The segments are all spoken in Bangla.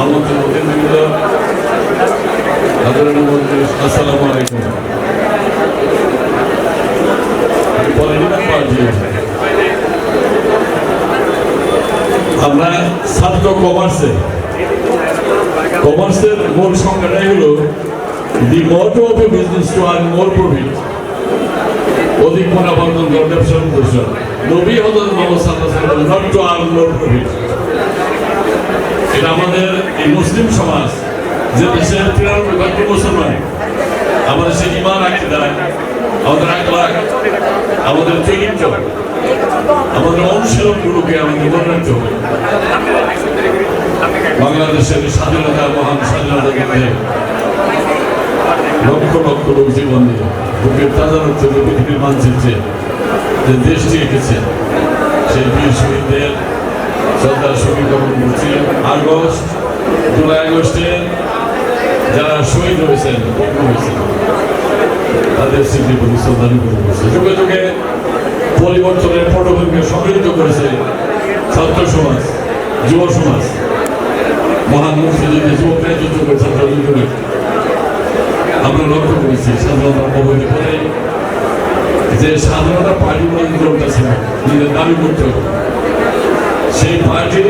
আমন্ত্রিত অতিথিবৃন্দ পার্টি আমরা ছাত্র কমার্সে কমার্সের মূল সংজ্ঞাটাই হলো the motto of a business to earn more profit অধিক মুনাফা অর্জন করা ব্যবসার নবী হজরত মোহাম্মদ সাল্লাল্লাহু আলাইহি ওয়াসাল্লাম not to earn more profit এটা আমাদের এই মুসলিম সমাজ যে দেশের তিরানব্বই ভাগ মুসলমান। আমাদের সেই ইমান আকিদা, আমাদের আকলাক আমাদের চরিত্র, আমাদের অনুশীলনগুলোকে আমাদের মনে রাখতে হবে। বাংলাদেশের স্বাধীনতা, মহান স্বাধীনতা কেন্দ্রে লক্ষ লক্ষ লোক জীবন বুকের তাজা রক্ত পৃথিবীর মানচিত্রে যে দেশটি এঁকেছে, সেই বীর শহীদদের শ্রদ্ধা শহীদ কবর করছি আগস্ট, জুলাই, আগস্টে যারা শহীদ হয়েছেন হয়েছেন, তাদের স্মৃতির প্রতি শ্রদ্ধা নিবেদন করছে। যুগে যুগে পরিবর্তনের পটভূমিকে সমৃদ্ধ করেছে ছাত্র সমাজ, যুব সমাজ। মহান মুক্তিযুদ্ধে যুবকরা যুদ্ধ করে ছাত্র যুদ্ধ করে আমরা লক্ষ্য করেছি, স্বাধীনতা অবৈধ করে যে স্বাধীনতা বলে দলটা ছিল, নিজের দাবি করতে হবে। সেই পার্টি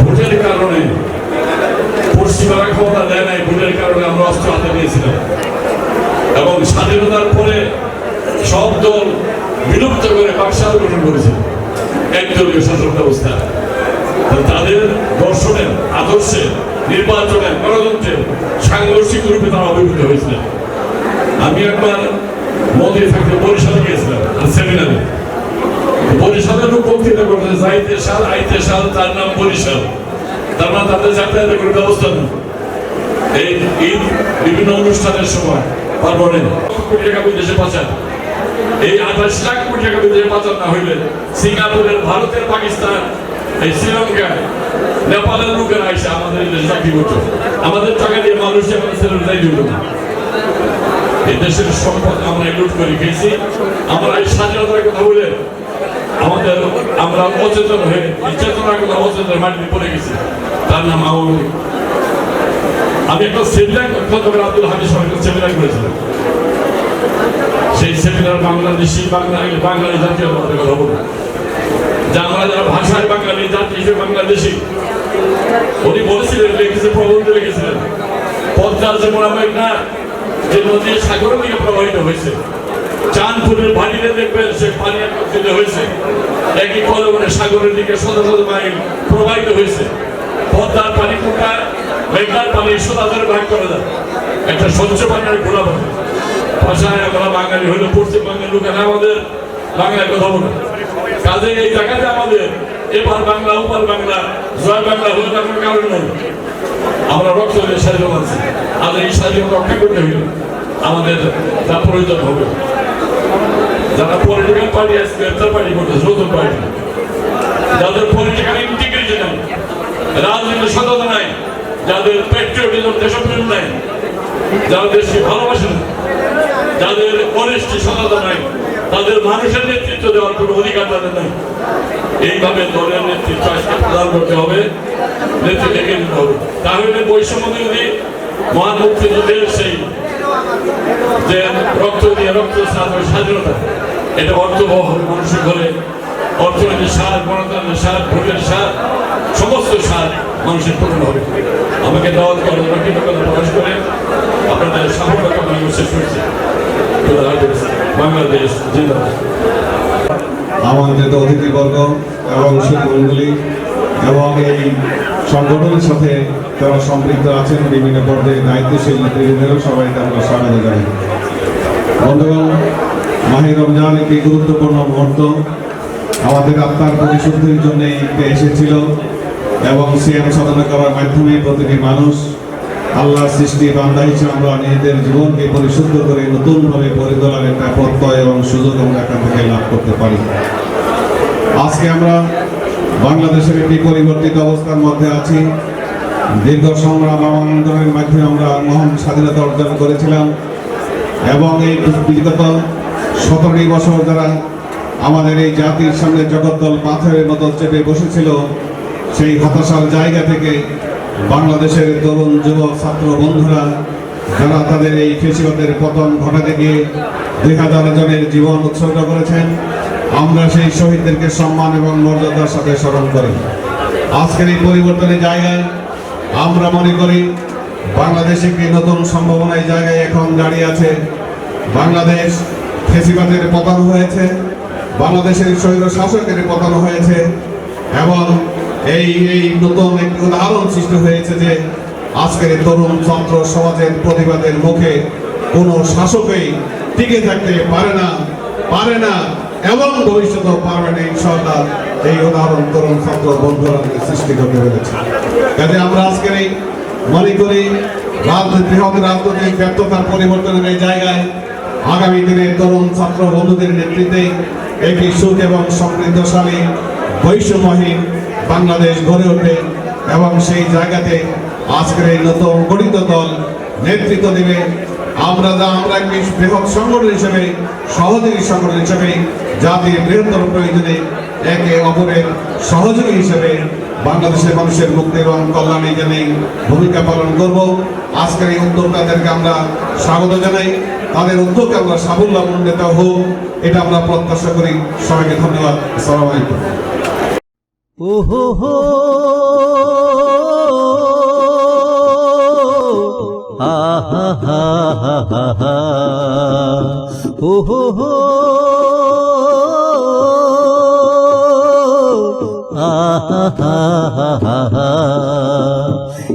ভোটের কারণে পশ্চিমারা ক্ষমতা দেয় নাই, ভোটের কারণে আমরা অস্ত্র হাতে নিয়েছিলাম এবং স্বাধীনতার পরে সব দল বিলুপ্ত করে বাক্সাল গঠন করেছে একদলীয় শাসন ব্যবস্থা। তাদের দর্শনের আদর্শে নির্বাচনের গণতন্ত্রের সাংঘর্ষিক রূপে তারা অভিভূত হয়েছিলেন। আমি একবার মন্দির থাকতে বরিশালে গিয়েছিলাম, সেমিনারে। বরিশালের বক্তৃতা যাইতে সাল, আইতে সাল, তার নাম বরিশাল। তার মানে তাদের যাতায়াতের কোনো ব্যবস্থা নেই। এই ঈদ বিভিন্ন অনুষ্ঠানের সময়, পার্বণে। কোটি টাকা বিদেশে পাচার। এই আঠাশ লাখ কোটি টাকা বিদেশে পাচার না হইলে সিঙ্গাপুরের, ভারতের, পাকিস্তান, এই নেপালের লোকেরা আইসা আমাদের দেশে চাকরি আমাদের টাকা দিয়ে মানুষ দিল এই দেশের সম্পদ আমরা লুট করে খেয়েছি। আমরা এই স্বাধীনতার কথা বলে আমাদের, আমরা অচেতন হয়ে চেতনার কথা অচেতন মাটিতে পড়ে গেছি। তার নাম আওয়ামী আমি একটা সেমিনার আব্দুল হামিদ সরকার সেমিনার করেছিলাম। সেই সেমিনার বাংলাদেশি, বাংলা, বাঙালি জাতীয়তাবাদের কথা বলব যে আমরা যারা ভাষায় বাঙালি, জাতি হিসেবে বাংলাদেশি, উনি বলেছিলেন, লিখেছে, প্রবন্ধ লিখেছিলেন। পদ্মা যেমন আমার না যে নদী সাগরের দিকে প্রবাহিত হয়েছে চাঁদপুরের ভাটিতে দেখবেন সে পানি একত্রিত হয়েছে। একই কলমনে সাগরের দিকে শত শত মাইল প্রবাহিত হয়েছে। পদ্মার পানি কোটা মেঘনার পানি সোনাদের ভাগ করে দেয়। একটা স্বচ্ছ পানি আর ঘোলা পানি। ভাষায় আমরা বাঙালি হইলে পশ্চিম বাংলার লোকেরা আমাদের বাংলায় কথা বলে। কাজে এই জায়গাতে আমাদের এবার বাংলা, ওপার বাংলা, জয় বাংলা হয়ে থাকার কারণ নেই। আমরা রক্ত দিয়ে স্বাধীন আছি। আর এই স্বাধীনতা রক্ষা করতে হইলে আমাদের যা প্রয়োজন হবে। যারা পলিটিক্যাল পার্টি আজকে গ্রেপ্তার পার্টি করতেছে নতুন পার্টি যাদের পলিটিক্যাল ইন্টিগ্রিটি নাই, রাজনীতি সততা নাই, যাদের পেট্রিয়টিজম দেশপ্রেম নাই, যারা দেশকে ভালোবাসেন যাদের অনিষ্টি সততা নাই, তাদের মানুষের নেতৃত্ব দেওয়ার কোনো অধিকার তাদের নাই। এইভাবে দলের নেতৃত্ব আজকে প্রদান করতে হবে, নেতৃত্বে নিতে হবে। তাহলে বৈষম্য বিরোধী মহান মুক্তিযুদ্ধের সেই যে রক্ত দিয়ে রক্ত স্বাধীনতা, এটা অর্থবহ মানুষের ঘরে। অর্থনীতির স্বাদ গণতন্ত্রের স্বাদ ভোটের স্বাদ সমস্ত স্বাদ মানুষের পূরণ হবে। আমাকে দাওয়াত করার কৃতজ্ঞতা প্রকাশ করে আপনাদের সাফল্য কামনা করে শেষ বাংলাদেশ জিন্দাবাদ। আমন্ত্রিত অতিথিবর্গ এবং সুমঙ্গলী এবং এই সংগঠনের সাথে যারা সম্পৃক্ত আছেন বিভিন্ন পর্যায়ে দায়িত্বশীল নেতৃবৃন্দেরও সবাইকে আমরা স্বাগত জানাই। বন্ধুগণ, মাহি রমজান একটি গুরুত্বপূর্ণ মুহূর্ত। আমাদের আত্মার পরিশুদ্ধির জন্য ঈদে এসেছিল এবং সিএম সাধনা করার মাধ্যমে প্রতিটি মানুষ আল্লাহর সৃষ্টি বান্দা হিসেবে আমরা নিজেদের জীবনকে পরিশুদ্ধ করে নতুনভাবে পরিচালনার একটা প্রত্যয় এবং সুযোগ আমরা এখান থেকে লাভ করতে পারি। আজকে আমরা বাংলাদেশের একটি পরিবর্তিত অবস্থার মধ্যে আছি। দীর্ঘ সংগ্রাম আন্দোলনের মাধ্যমে আমরা মহান স্বাধীনতা অর্জন করেছিলাম এবং এই বিগত সতেরোটি বছর যারা আমাদের এই জাতির সামনে জগদ্দল পাথরের মতো চেপে বসেছিল, সেই হতাশার জায়গা থেকে বাংলাদেশের তরুণ যুব ছাত্র বন্ধুরা, যারা তাদের এই কৃষিগতের পতন ঘটাতে গিয়ে দুই হাজার জনের জীবন উৎসর্গ করেছেন আমরা সেই শহীদদেরকে সম্মান এবং মর্যাদার সাথে স্মরণ করি। আজকের এই পরিবর্তনের জায়গায় আমরা মনে করি, বাংলাদেশ একটি নতুন সম্ভাবনার জায়গায় এখন দাঁড়িয়ে আছে। বাংলাদেশ ফেসিবাদের পতন হয়েছে, বাংলাদেশের শৈল শাসকের পতন হয়েছে এবং এই এই নতুন একটি উদাহরণ সৃষ্টি হয়েছে যে আজকের তরুণ ছাত্র সমাজের প্রতিবাদের মুখে কোনো শাসকই টিকে থাকতে পারে না পারে না। এবং ভবিষ্যতেও পারবে না, ইনশাআল্লাহ এই উদাহরণ তরুণ ছাত্র বন্ধুরা সৃষ্টি করতে পেরেছে। কাজে আমরা আজকের এই মনে করি বৃহৎ রাজনৈতিক ব্যর্থতার পরিবর্তনের এই জায়গায় আগামী দিনের তরুণ ছাত্র বন্ধুদের নেতৃত্বে একটি সুখ এবং সমৃদ্ধশালী, বৈষম্যহীন বাংলাদেশ গড়ে ওঠে এবং সেই জায়গাতে আজকের এই নতুন গঠিত দল নেতৃত্ব দেবে। আমরা যা, আমরা একটি বৃহৎ সংগঠন হিসেবে, সহযোগী সংগঠন হিসেবে জাতির বৃহত্তর প্রয়োজনে একে অপরের সহযোগী হিসেবে বাংলাদেশের মানুষের মুক্তি এবং কল্যাণে জানাই ভূমিকা পালন করব। আজকের এই উদ্যোক্তাদেরকে আমরা স্বাগত জানাই। তাদের উদ্যোগকে আমরা সাফল্যমণ্ডিত হোক, এটা আমরা প্রত্যাশা করি। সবাইকে ধন্যবাদ। আসসালামু আলাইকুম। ওহো হো হা হা হা হা, ওহো হো।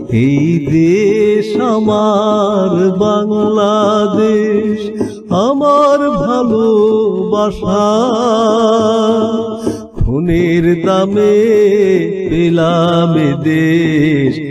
এই দেশ আমার বাংলাদেশ আমার ভালোবাসা। খুনের দামে পেলাম দেশ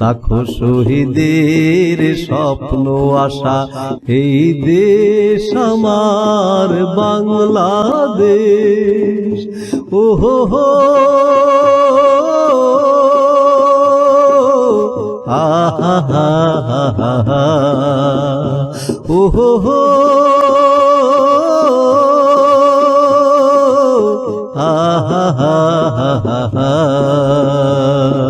লাখো শহীদের স্বপ্ন, আশা। এই দেশ আমার বাংলাদেশ। ওহো হো। আহা হা হা হা হা। ওহো হো। আহা, হা হা হা হা।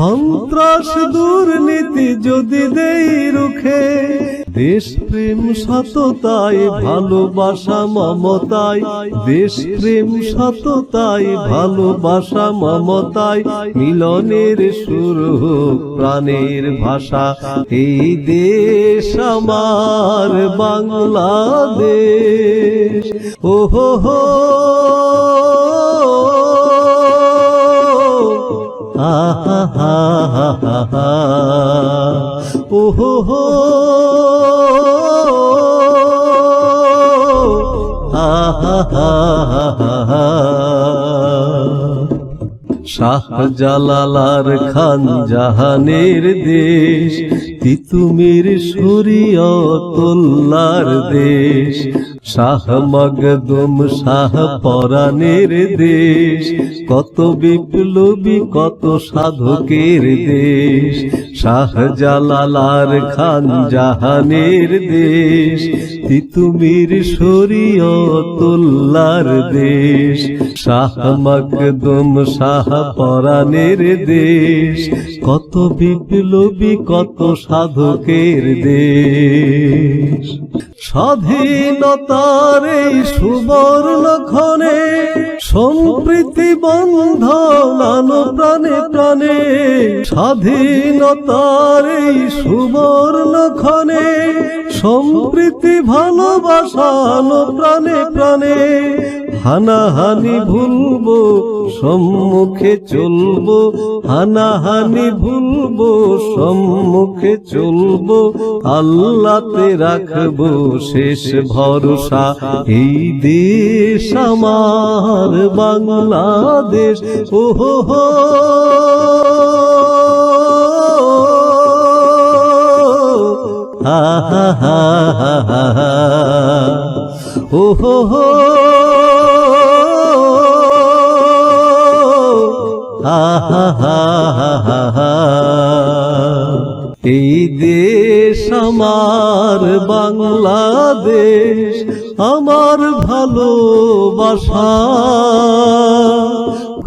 সন্ত্রাস দুর্নীতি যদি দেই রুখে দেশ প্রেম সততায় ভালোবাসা মমতায় দেশ প্রেম সততায় ভালোবাসা মমতায় মিলনের সুর প্রাণের ভাষা, এই দেশ আমার বাংলাদেশ। ওহো হো হা হা হা ওহো হো আহা হা হা হা হা শাহজালালার খান জাহানের দেশ, তিতুমির শরীয়তুল্লার দেশ, শাহ মগদুম শাহ পরাণের দেশ, কত বিপ্লবী, কত সাধকের দেশ, শাহজালালার খান জাহানের দেশ তিতুমির শরীয়তুল্লার দেশ, শাহ মকদম, শাহ পরাণের দেশ। কত বিপ্লবী, কত সাধকের দেশ। স্বাধীনতার এই সুবর্ণ ক্ষণে সম্প্রীতি বন্ধ বন্ধন প্রাণে প্রাণে স্বাধীনতার এই সুবর্ণ ক্ষণে সম্প্রীতি ভালোবাসানো প্রাণে প্রাণে হানাহানি ভুলবো সম্মুখে চলবো। হানাহানি ভুলবো সম্মুখে চলবো। আল্লাতে রাখব শেষ ভরসা। এই দেশ আমার বাংলাদেশ। ওহো হো। হা হা হা হা হা হা। ও হো। এই দেশ আমার বাংলাদেশ আমার ভালোবাসা।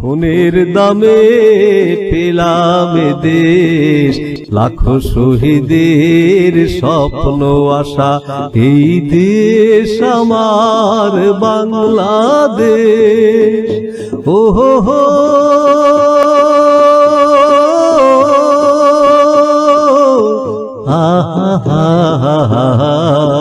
খুনের দামে পেলাম দেশ। লাখো শহীদের স্বপ্ন, আশা, এই দেশ আমার বাংলাদেশ। ও হো হো আহা হা হা হা।